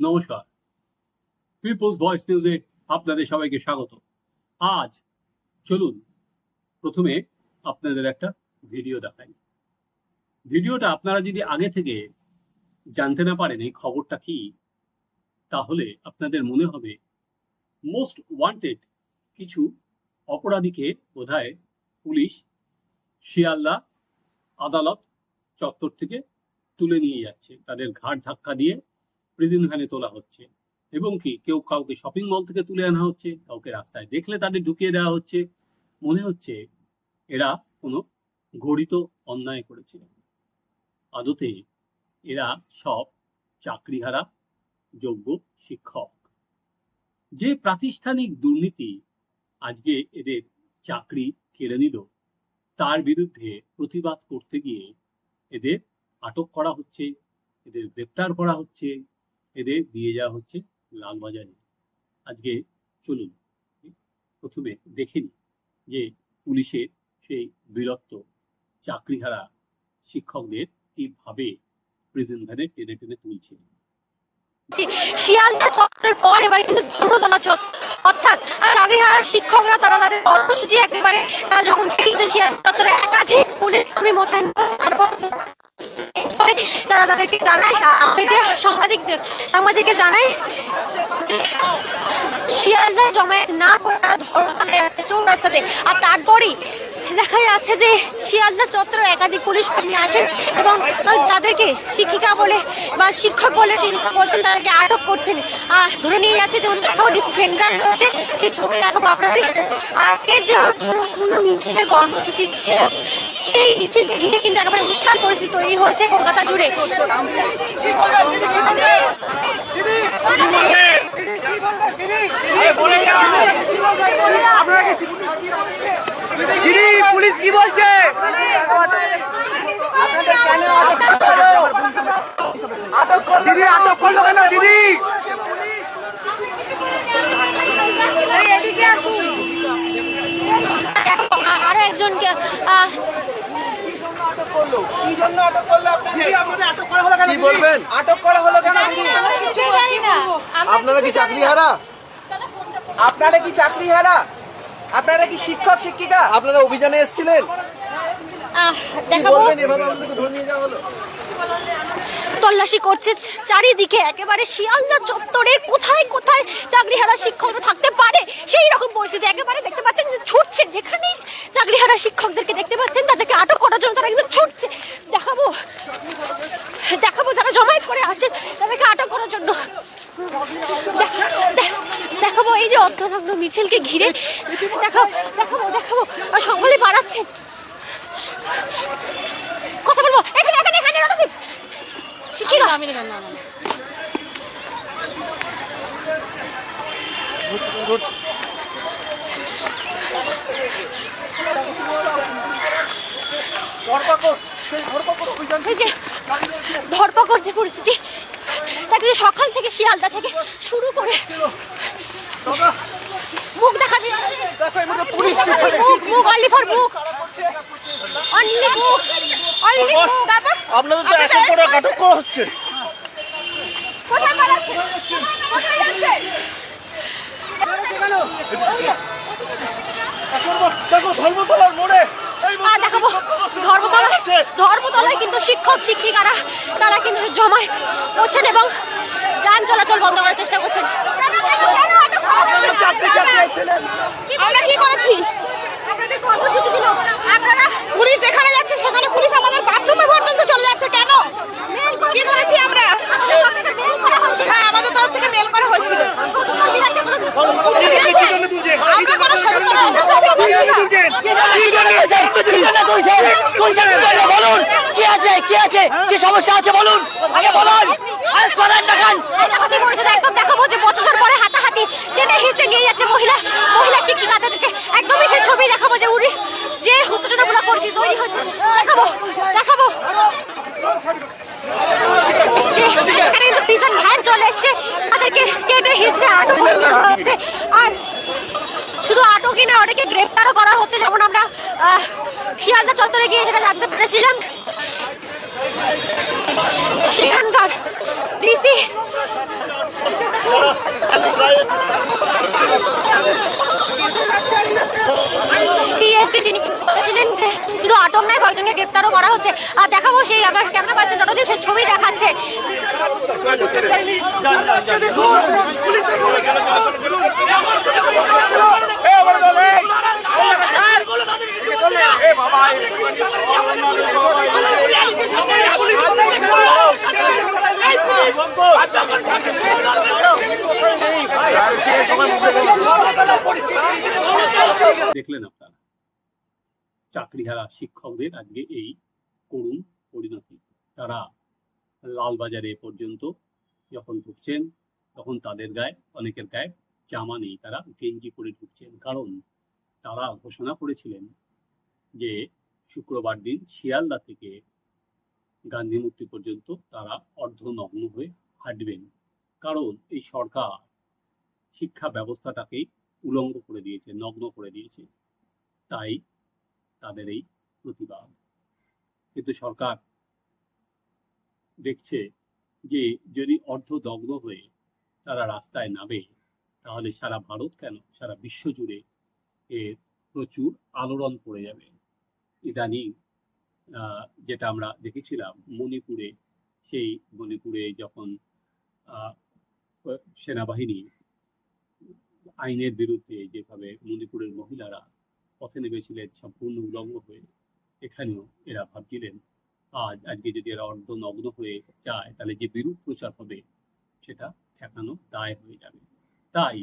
নমস্কার। People's voice নিউজে আপনাদের সবাইকে স্বাগত। আজ চলুন, প্রথমে আপনাদের একটা ভিডিও দেখাই। ভিডিওটা আপনারা যদি আগে থেকে জানতে না পারেন এই খবরটা কি, তাহলে আপনাদের মনে হবে মোস্ট ওয়ান্টেড কিছু অপরাধীকে বোধহয় পুলিশ শিয়ালদা, আদালত চত্বর থেকে তুলে নিয়ে যাচ্ছে। তাদের ঘাট ধাক্কা দিয়ে প্রিজন ভ্যানে তোলা হচ্ছে। এবং কি, কেউ কাউকে শপিং মল থেকে তুলে আনা হচ্ছে, কাউকে রাস্তায় দেখলে তাদের ঢুকিয়ে দেওয়া হচ্ছে। মনে হচ্ছে এরা কোনো গড়িত অন্যায় করেছে আদতে এরা সব চাকরিহারা, যোগ্য শিক্ষক। যে প্রাতিষ্ঠানিক দুর্নীতি আজকে এদের চাকরি কেড়ে নিল, তার বিরুদ্ধে প্রতিবাদ করতে গিয়ে এদের আটক করা হচ্ছে, এদের গ্রেপ্তার করা হচ্ছে এদের দিয়ে যাওয়া হচ্ছে লালবাজারে। আজকে চলুন, প্রথমে দেখে নিই যে পুলিশের সেই বীরত্ব চাকরিহারা শিক্ষকদের কীভাবে প্রেজেন্ট ভ্যানে টেনে টেনে তুলছে। শিয়ালদা চত্বরের পর এবার কিন্তু ধর্মতলা চত্বর, অর্থাৎ চাকরিহারা শিক্ষকরা তারা তাদের কর্মসূচি একেবারে যখন শিয়ালদা চত্বরে একাধিক পুলিশ কর্মী মোতায়েন করে, তারা তাদেরকে জানায় সাংবাদিক সাংবাদিককে জানায় যে শিয়ালদায় জমায়েত না করে তারা ধর্মতলায় আসছে চৌরাস্তাতে। আর তারপরেই দেখা যাচ্ছে যে শিয়ালদা চত্বরে একাধিক পুলিশ কর্মী আসেন এবং যাদেরকে শিক্ষিকা বলে বা শিক্ষক বলে চিন্তা করছেন তাদেরকে আটক করছেন। আহ, ধরে নিয়ে যাচ্ছে যেমন সেন্টার রয়েছে সেই ছবি দেখো আপনাদের আজকে যে মিছিলের কর্মসূচি ছিল সেই মিছিলকে ঘিরে কিন্তু একেবারে উত্তাল পরিস্থিতি তৈরি হয়েছে কলকাতা জুড়ে। দিদি পুলিশ কি বলছে? কেন আটক করল? দিদি আটক করল কেন দিদি? আরও একজনকে আহ, কি আটক করল আপনাদের আপনাদের আটক করা হলো কি দিদি? বলবেন? আটক করা হলো কেন দিদি? আপনারা কি চাকরি হারা আপনারা কি চাকরি হারা আপনারা কি শিক্ষক শিক্ষিকা? আপনারা অভিযানে এসেছিলেন? দেখাবো? তল্লাশি করছে চারিদিকে একেবারে শিয়ালদা চত্বরের কোথায় কোথায় চাকরিহারা শিক্ষকরা থাকতে পারে? সেই রকম পরিস্থিতি একেবারে দেখতে পাচ্ছেন যে ছুটছে যেখানেই চাকরিহারা শিক্ষকদেরকে দেখতে পাচ্ছেন তাদেরকে আটক করার জন্য তারা কিন্তু ছুটছে। দেখাবো দেখাবো যারা জমায়েত করে আসছেন তাদেরকে আটক করার জন্য। দেখা- দেখাবো এই যে অর্ধনগ্ন মিছিলকে ঘিরে দেখাবো দেখাবো। আর বাড়াচ্ছেন কথা বলব? এখানে এখানে এখানে রণদীপ শিখিকা আমি না না যে ধরপাকড় যে পরিস্থিতি তাকে সকাল থেকে শিয়ালদা থেকে শুরু করে মুখ দেখাবি। মুখ মুখ অনলি ফর মুখ। অনলি মুখ অনলি মুখ আপনাদের তো এত বড় করা হচ্ছে। কোথায় পালাচ্ছে কোথায় যাচ্ছে? দেখো ধর্মতলার মোড়ে দেখাবো। ধর্মতলায় ধর্মতলায় কিন্তু শিক্ষক শিক্ষিকারা তারা কিন্তু জমায়েত করছেন এবং যান চলাচল বন্ধ করার চেষ্টা করছেন আমরা কি করেছি আপনাদের কর্মসূচি ছিল আপনারা পুলিশ যেখানে যাচ্ছে সেখানে পুলিশ আমাদের বাথরুমে পর্যন্ত চলে যাচ্ছে কেন মেল কি করেছি আমরা? আপনাদের মেল করা হয়েছে হ্যাঁ আমাদের তরফ থেকে মেল করা হয়েছিল সতর্কবার্তা আছে কোনো- আমরা কোনো সতর্কতা অভিযোগ করছি না। বলুন কি আছে? কি সমস্যা আছে বলুন? আগে বলুন। দেখান হাতাহাতি করেছে একদম দেখাবো যে বছর পরে হাতাহাতি টেনে হিসে নিয়ে যাচ্ছে মহিলা। মহিলা শিক্ষিকাদেরকে। একদমই সেই ছবি দেখাবো যে উনি যে উত্তেজনাপূর্ণ করছি, তৈরি হচ্ছে। দেখাবো দেখাবো। এখানে কিন্তু ভ্যান চলে এসছে। তাদেরকে কেটে হিচড়ে আটক হচ্ছে। আর শুধু আটকই না, অনেকে গ্রেপ্তারও করা হচ্ছে। যেমন আমরা শিয়ালদা চত্বরে গিয়ে সেটা জানতে পেরেছিলাম। তিনি কিন্তু বলেছিলেন যে শুধু আটক নয়, কয়েকজনকে গ্রেপ্তারও করা হচ্ছে। আর দেখাবো সেই আবার ক্যামেরা পার্সন রণদীপ সে ছবি দেখাচ্ছে। দেখলেন চাকরিহারা শিক্ষকদের আজকে এই করুণ পরিণতি। তারা লালবাজারে পর্যন্ত যখন ঢুকছেন, তখন তাদের গায়ে, অনেকের গায়ে জামা নেই। তারা গেঞ্জি পরে ঢুকছেন। কারণ তারা ঘোষণা করেছিলেন যে শুক্রবার দিন শিয়ালদা থেকে গান্ধী মূর্তি পর্যন্ত তারা অর্ধনগ্ন হয়ে হাঁটবেন। কারণ এই সরকার শিক্ষা ব্যবস্থাটাকেই উলঙ্গ করে দিয়েছে, নগ্ন করে দিয়েছে। তাই তাদের এই প্রতিবাদ। কিন্তু সরকার দেখছে যে যদি অর্ধদগ্ধ হয়ে তারা রাস্তায় নামে, তাহলে সারা ভারত কেন? সারা বিশ্ব জুড়ে এর প্রচুর আলোড়ন পড়ে যাবে। ইদানিং যেটা আমরা দেখেছিলাম, মণিপুরে, সেই মণিপুরে যখন সেনাবাহিনী আইনের বিরুদ্ধে যেভাবে মণিপুরের মহিলারা পথে নেমেছিলেন সম্পূর্ণ উলঙ্গ হয়ে। এখানেও এরা ভাবছিলেন, আজ, আজকে যদি এরা অর্ধনগ্ন হয়ে যায়, তাহলে যে বিরূপ প্রচার হবে, সেটা ঠেকানো দায় হয়ে যাবে। তাই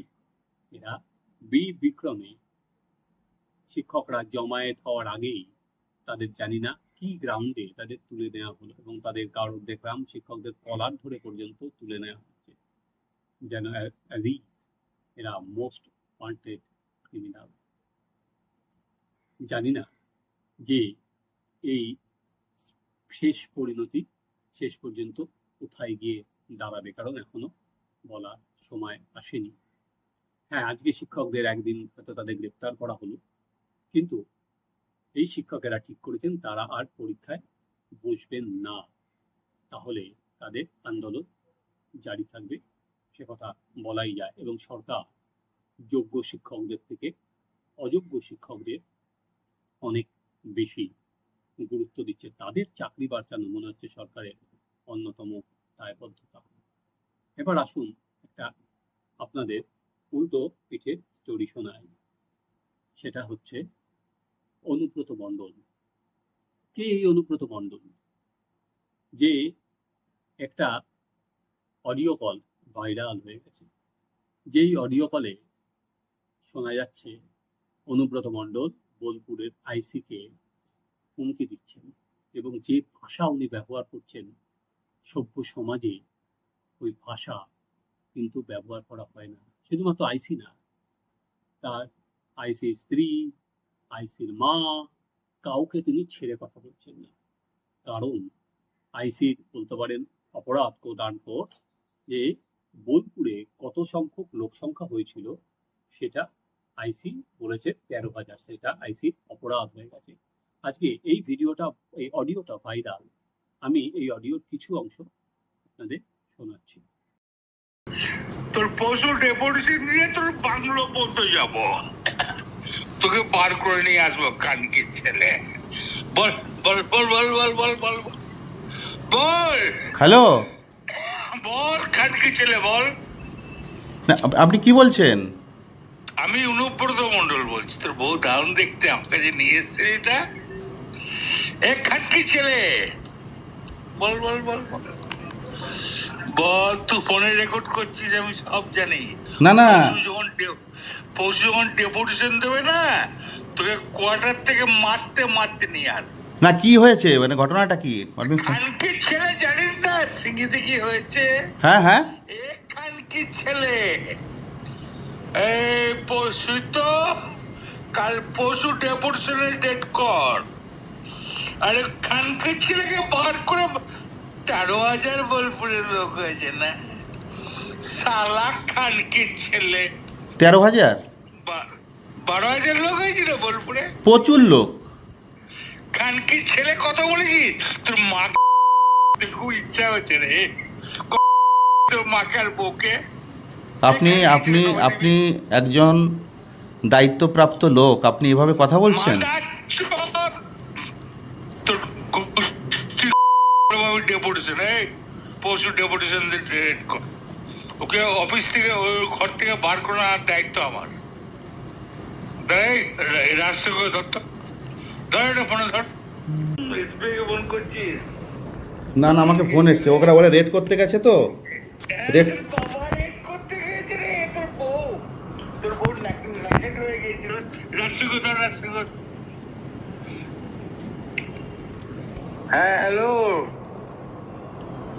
এরা বীর বিক্রমে শিক্ষকরা জমায়েত হওয়ার আগেই তাদের জানি না কি গ্রাউন্ডে তাদের তুলে নেওয়া হলো এবং তাদের কারোর দেখলাম শিক্ষকদের কলার ধরে পর্যন্ত তুলে নেওয়া হচ্ছে। যেন এরা মোস্ট ওয়ান্টেড ক্রিমিনাল। জানি না যে এই শেষ পরিণতি, শেষ পর্যন্ত কোথায় গিয়ে দাঁড়াবে, কারণ এখনও বলার সময় আসেনি। হ্যাঁ আজকে শিক্ষকদের একদিন হয়তো তাদের গ্রেপ্তার করা হলো, কিন্তু এই শিক্ষকেরা ঠিক করেছেন, তারা আর পরীক্ষায় বসবেন না। তাহলে তাদের আন্দোলন জারি থাকবে, সে কথা বলাই যায়। এবং সরকার যোগ্য শিক্ষকদের থেকে অযোগ্য শিক্ষকদের অনেক বেশি গুরুত্ব দিচ্ছে। তাদের চাকরি বাঁচানো মনে হচ্ছে সরকারের অন্যতম দায়বদ্ধতা। এবার আসুন একটা আপনাদের উল্টো পিঠের স্টোরি শোনায় সেটা হচ্ছে অনুব্রত মণ্ডল। কে এই অনুব্রত মণ্ডল? যে একটা অডিও কল ভাইরাল হয়ে গেছে। যেই অডিও কলে শোনা যাচ্ছে অনুব্রত মণ্ডল বোলপুরের আইসিকে হুমকি দিচ্ছেন এবং যে ভাষা উনি ব্যবহার করছেন, সভ্য সমাজে ওই ভাষা কিন্তু ব্যবহার করা হয় না। শুধুমাত্র আইসি না, তার আইসির স্ত্রী, আইসির মা, কাউকে তিনি ছেড়ে কথা বলছেন না। কারণ আইসির বলতে পারেন অপরাধ কোদান কোর্ট যে বোলপুরে কত সংখ্যক লোক সংখ্যা হয়েছিল, সেটা আইসি বলেছে তেরো হাজার সেটা আইসির অপরাধ হয়ে গেছে। আজকে এই ভিডিওটা এই অডিওটা ভাইরাল। আমি এই অডিওর কিছু অংশ আপনাদের শোনাচ্ছি। তোর পশু ডেপুটেশন দিয়ে তোর বাংলো পর্যন্ত যাব। তোকে পার করে নিয়ে আসব কানকির ছেলে। বল বল বল বল বল বল বল বল। বল! হ্যালো? বল কানকি ছেলে বল। না, আপনি কি বলছেন? আমি অনুব্রত মন্ডল বলছি তোর বউ দারুণ দেখতে আমার কাছে নিয়ে এসছে এটা। এ খাটকি ছেলে। বল বল বল বল। তুই ফোনে রেকর্ড করছিস আমি সব জানি। না না। যখন পরশু যখন ডেপুটেশন দেবে না তোকে কোয়ার্টার থেকে মারতে মারতে নিয়ে আস। না কি হয়েছে? মানে ঘটনাটা কি? আপনি খানকি ছেলে জানিস না? সিঙ্গিতে কি হয়েছে? হ্যাঁ হ্যাঁ। এ খানকি ছেলে। এই তো কাল পরশু ডেপুটেশনের ডেট কর। আরে খানকি ছেলেকে বার করে তেরো হাজার বোলপুরের লোক হয়েছে না? সালা খানকি ছেলে। তেরো হাজার? বারো হাজার লোক হয়েছিল বোলপুরে? প্রচুর লোক। খানকির ছেলে কথা বলেছি? তোর মা খুব ইচ্ছা হচ্ছে রে। তোর মাকে আর বউকে আপনি আপনি আপনি একজন দায়িত্বপ্রাপ্ত লোক আপনি এভাবে কথা বলছেন? ডেপুটেশন এই পরশু ডেপুটেশন ওকে অফিস থেকে ঘর থেকে বার করার দায়িত্ব আমার। এটা ফোন না না আমাকে ফোন এসছে। ওরা বলে রেড করতে গেছে তো। রেড হয়ে গিয়েছিল। রাস্তা করে হ্যাঁ হ্যালো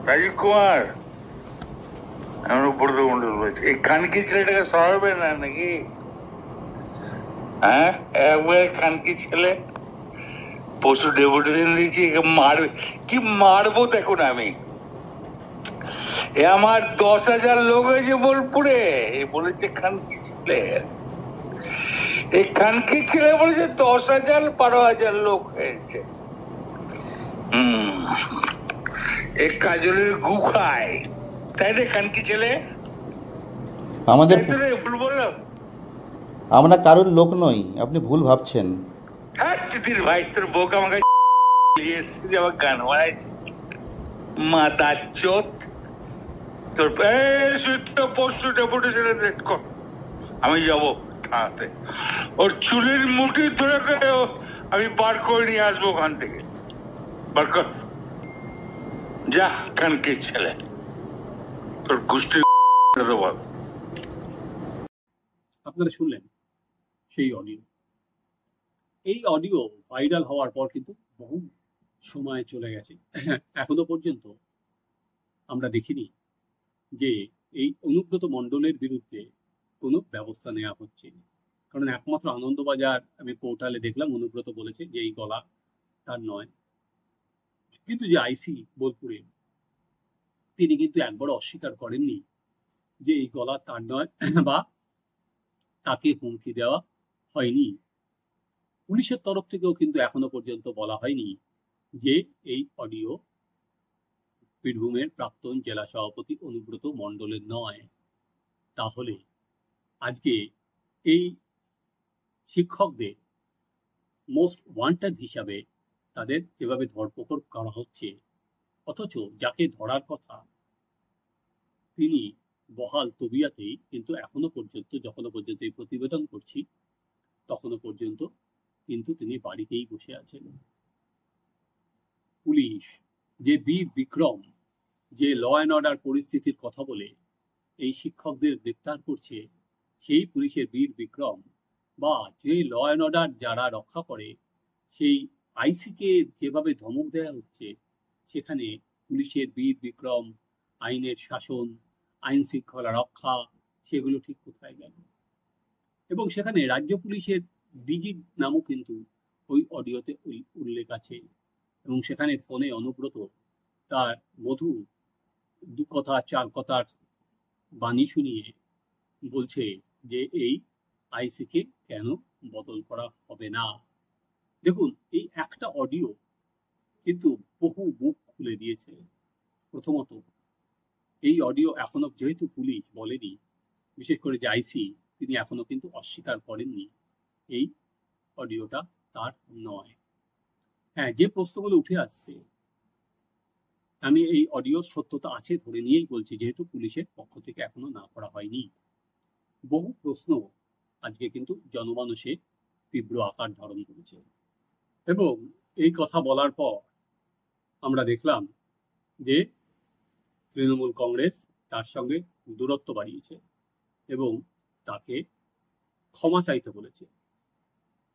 রাজীব কুমার। আমি উপরত মন্ডল বলছি। এই খানকি ছেলেটাকে সরাবে না নাকি? হ্যাঁ একবারে খানকি ছেলে। পশু ডেপুটেশন দিয়েছি, একে মারবে। কি মারবো দেখুন আমি। এ আমার দশ হাজার লোক হয়েছে বোলপুরে। বলেছে খানকি ছেলে। এই খানকি ছেলে বলেছে? দশ হাজার বারো হাজার লোক হয়েছে। হুম। এ কাজলের গু খায় তাই রে খানকি ছেলে? আমাদের ভুল বললাম। আমরা কারোর লোক নই আপনি ভুল ভাবছেন। হ্যাঁ দিদির ভাই তোর বউকে আমাকে নিয়ে এসেছে যে আমার গান বানাইছে। মাতা চোত তোর পশু ডেপুটেশনে রেড কর। আমি যাব। থানাতে ওর চুলের মুঠি ধরে করে আমি বার করে নিয়ে আসব ওখান থেকে। বার কর। যা, কানকে ছেলে। তোর গোষ্ঠী আপনারা শুনলেন সেই অডিও। এই অডিও ভাইরাল হওয়ার পর কিন্তু বহু সময় চলে গেছে। এখনও পর্যন্ত আমরা দেখিনি যে এই অনুব্রত মণ্ডলের বিরুদ্ধে কোনো ব্যবস্থা নেওয়া হচ্ছে কারণ একমাত্র আনন্দবাজার আমি পোর্টালে দেখলাম, অনুব্রত বলেছে যে এই গলা তার নয়। কিন্তু যে আইসি বোলপুরে, তিনি কিন্তু একবার অস্বীকার করেননি যে এই গলা তার নয় বা তাকে হুমকি দেওয়া হয়নি। পুলিশের তরফ থেকেও কিন্তু এখনও পর্যন্ত বলা হয়নি যে এই অডিও বীরভূমের প্রাক্তন জেলা সভাপতি অনুব্রত মণ্ডলের নয়। তাহলে আজকে এই শিক্ষকদের মোস্ট ওয়ান্টেড হিসাবে তাদের যেভাবে ধরপকড় করা হচ্ছে, অথচ যাকে ধরার কথা তিনি বহাল তবিয়াতেই কিন্তু এখনও পর্যন্ত, যখনও পর্যন্ত এই প্রতিবেদন করছি, তখনও পর্যন্ত কিন্তু তিনি বাড়িতেই বসে আছেন। পুলিশ, যে বীর বিক্রম, যে ল অ্যান্ড অর্ডার পরিস্থিতির কথা বলে এই শিক্ষকদের গ্রেপ্তার করছে সেই পুলিশের বীর বিক্রম বা যে ল অ্যান্ড অর্ডার যারা রক্ষা করে, সেই আইসিকে যেভাবে ধমক দেওয়া হচ্ছে, সেখানে পুলিশের বীর বিক্রম, আইনের শাসন, আইন শৃঙ্খলা রক্ষা, সেগুলো ঠিক কোথায় গেল? এবং সেখানে রাজ্য পুলিশের ডিজি নামও কিন্তু ওই অডিওতে ওই উল্লেখ আছে। এবং সেখানে ফোনে অনুব্রত তার মধু দু কথা চার কথার বাণী শুনিয়ে বলছে যে এই আইসিকে কেন বদল করা হবে না? দেখুন, এই একটা অডিও কিন্তু বহু মুখ খুলে দিয়েছে। প্রথমত, এই অডিও এখনও যেহেতু পুলিশ বলেনি, বিশেষ করে যে আইসি, তিনি এখনও কিন্তু অস্বীকার করেননি এই অডিওটা তার নয়। হ্যাঁ যে প্রশ্নগুলো উঠে আসছে, আমি এই অডিওর সত্যতা আছে ধরে নিয়েই বলছি, যেহেতু পুলিশের পক্ষ থেকে এখনও না করা হয়নি। বহু প্রশ্ন আজকে কিন্তু জনমানসে তীব্র আকার ধারণ করেছে। এবং এই কথা বলার পর আমরা দেখলাম যে তৃণমূল কংগ্রেস তার সঙ্গে দূরত্ব বাড়িয়েছে এবং তাকে ক্ষমা চাইতে বলেছে।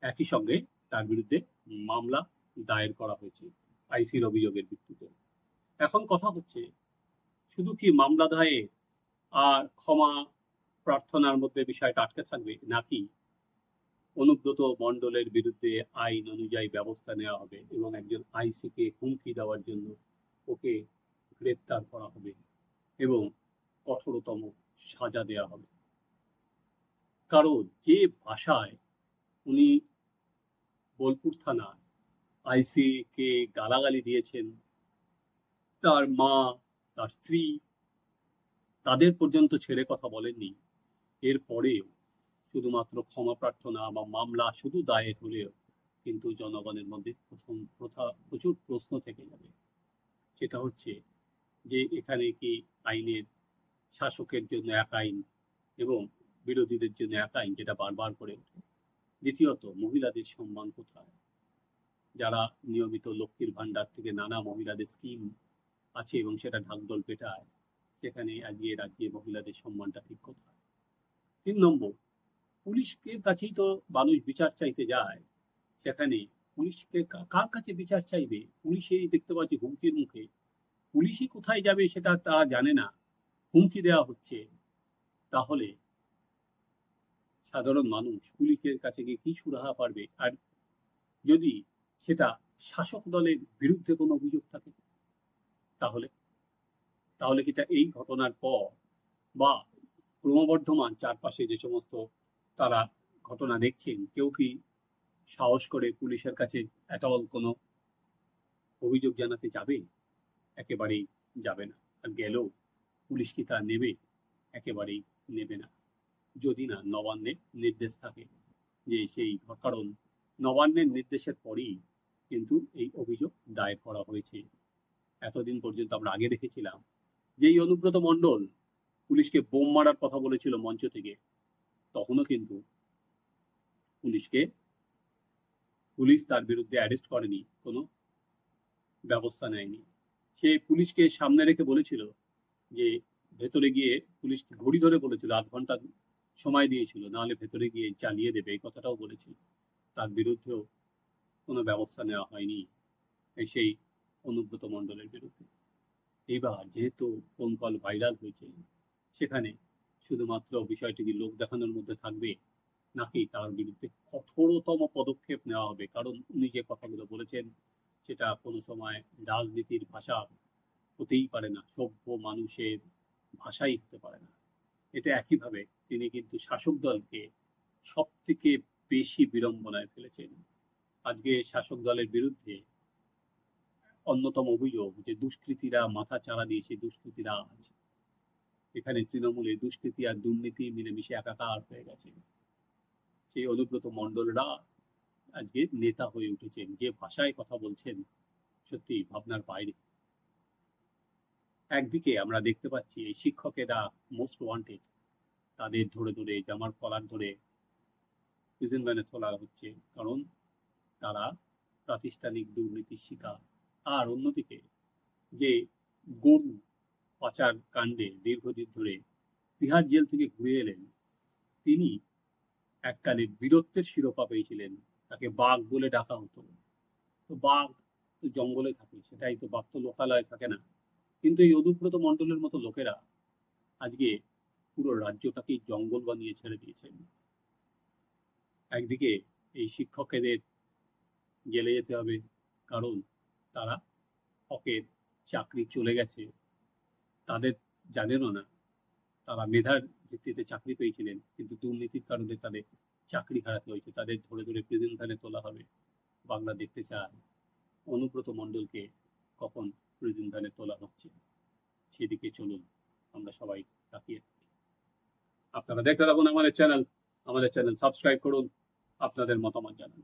একই সঙ্গে তার বিরুদ্ধে মামলা দায়ের করা হয়েছে আইসির অভিযোগের ভিত্তিতে। এখন কথা হচ্ছে, শুধু কি মামলা দায়ের আর ক্ষমা প্রার্থনার মধ্যে বিষয়টা আটকে থাকবে, নাকি অনুব্রত মণ্ডলের বিরুদ্ধে আইন অনুযায়ী ব্যবস্থা নেওয়া হবে এবং একজন আইসিকে হুমকি দেওয়ার জন্য ওকে গ্রেপ্তার করা হবে এবং কঠোরতম সাজা দেওয়া হবে? কারণ যে ভাষায় উনি বোলপুর থানা আইসি কে গালাগালি দিয়েছেন, তার মা, তার স্ত্রী, তাদের পর্যন্ত ছেড়ে কথা বলেননি এরপরেও শুধুমাত্র ক্ষমা প্রার্থনা বা মামলা শুধু দায়ের হলেও কিন্তু জনগণের মধ্যে প্রথম প্রথা, প্রচুর প্রশ্ন থেকে যাবে। সেটা হচ্ছে যে এখানে কি আইনের শাসকের জন্য এক আইন এবং বিরোধীদের জন্য এক আইন যেটা বারবার করে ওঠে? দ্বিতীয়ত, মহিলাদের সম্মান কোথায়? যারা নিয়মিত লক্ষ্মীর ভান্ডার থেকে নানা মহিলাদের স্কিম আছে এবং সেটা ঢাকঢোল পেটায়, সেখানে আজকে রাজ্যে মহিলাদের সম্মানটা ঠিক কোথায়? তিন নম্বর, পুলিশকে কাছেই তো মানুষ বিচার চাইতে যায়। সেখানে পুলিশকে কার কাছে বিচার চাইবে? পুলিশেই দেখতে পাচ্ছি হুমকির মুখে। পুলিশই কোথায় যাবে সেটা তারা জানে না। হুমকি দেওয়া হচ্ছে। তাহলে সাধারণ মানুষ পুলিশের কাছে গিয়ে কি সুরাহা পারবে? আর যদি সেটা শাসক দলের বিরুদ্ধে কোনো অভিযোগ থাকে, তাহলে তাহলে কি এই ঘটনার পর বা ক্রমবর্ধমান চারপাশে যে সমস্ত তারা ঘটনা দেখছেন, কেউ কি সাহস করে পুলিশের কাছে এটাও কোনো অভিযোগ জানাতে যাবে? একেবারেই যাবে না। আর গেলেও পুলিশ কি তা নেবে? একেবারেই নেবে না। যদি না নবান্নের নির্দেশ থাকে যে সেই কারণ নবান্নের নির্দেশের পরেই কিন্তু এই অভিযোগ দায়ের করা হয়েছে। এতদিন পর্যন্ত আমরা আগে দেখেছিলাম যে এই অনুব্রত মণ্ডল পুলিশকে বোম মারার কথা বলেছিল মঞ্চ থেকে, তখনও কিন্তু পুলিশকে, পুলিশ তার বিরুদ্ধে অ্যারেস্ট করেনি, কোনো ব্যবস্থা নেয়নি। সে পুলিশকে সামনে রেখে বলেছিল যে ভেতরে গিয়ে পুলিশ ঘড়ি ধরে বলেছিল, আধ ঘণ্টা সময় দিয়েছিল, নাহলে ভেতরে গিয়ে চালিয়ে দেবে, এই কথাটাও বলেছিল। তার বিরুদ্ধেও কোনো ব্যবস্থা নেওয়া হয়নি সেই অনুব্রত মণ্ডলের বিরুদ্ধে। এইবার যেহেতু ফোন কল ভাইরাল হয়েছে সেখানে শুধুমাত্র বিষয়টি কি লোক দেখানোর মধ্যে থাকবে, নাকি তার বিরুদ্ধে কঠোরতম পদক্ষেপ নেওয়া হবে? কারণ উনি যে কথাগুলো বলেছেন, সেটা কোনো সময় রাজনীতির ভাষা হতেই পারে না, সভ্য মানুষের ভাষাই হতে পারে না। এটা একইভাবে তিনি কিন্তু শাসক দলকে সব থেকে বেশি বিড়ম্বনায় ফেলেছেন। আজকে শাসক দলের বিরুদ্ধে অন্যতম অভিযোগ যে দুষ্কৃতীরা মাথা চারা দিয়েছে দুষ্কৃতীরা আজ এখানে তৃণমূলে দুষ্কৃতি আর দুর্নীতি মিলেমিশে একাকার হয়ে গেছে। সেই অনুব্রত মণ্ডলরা আজকে নেতা হয়ে উঠেছেন, যে ভাষায় কথা বলছেন, সত্যি ভাবনার বাইরে। একদিকে আমরা দেখতে পাচ্ছি এই শিক্ষকেরা মোস্ট ওয়ান্টেড, তাদের ধরে ধরে জামার কলার ধরে প্রিজন ভ্যানে তোলা হচ্ছে, কারণ তারা প্রাতিষ্ঠানিক দুর্নীতির শিকার। আর অন্যদিকে যে গরু পাচার কাণ্ডে দীর্ঘদিন ধরে তিহার জেল থেকে ঘুরে এলেন। তিনি এককালে বীরত্বের শিরোপা পেয়েছিলেন। তাকে বাঘ বলে ডাকা হতো। তো বাঘ তো জঙ্গলে থাকে, সেটাই তো বাঘ তো লোকালয়ে থাকে না। কিন্তু এই অনুব্রত মণ্ডলের মতো লোকেরা আজকে পুরো রাজ্যটাকেই জঙ্গল বানিয়ে ছেড়ে দিয়েছেন। একদিকে এই শিক্ষকেদের জেলে যেতে হবে, কারণ তারা হকের চাকরি চলে গেছে। তাদের জানেনও না। তারা মেধার ভিত্তিতে চাকরি পেয়েছিলেন, কিন্তু দুর্নীতির কারণে তাদের চাকরি হারাতে হয়েছে। তাদের ধরে ধরে প্রেজেন্ট ভ্যানে তোলা হবে। বাংলা দেখতে চায়, অনুব্রত মণ্ডলকে কখন প্রেজেন্ট ভ্যানে তোলা হচ্ছে? সেদিকে চলুন, আমরা সবাই তাকিয়ে আপনারা দেখতে থাকুন আমাদের চ্যানেল। আমাদের চ্যানেল সাবস্ক্রাইব করুন, আপনাদের মতামত জানান।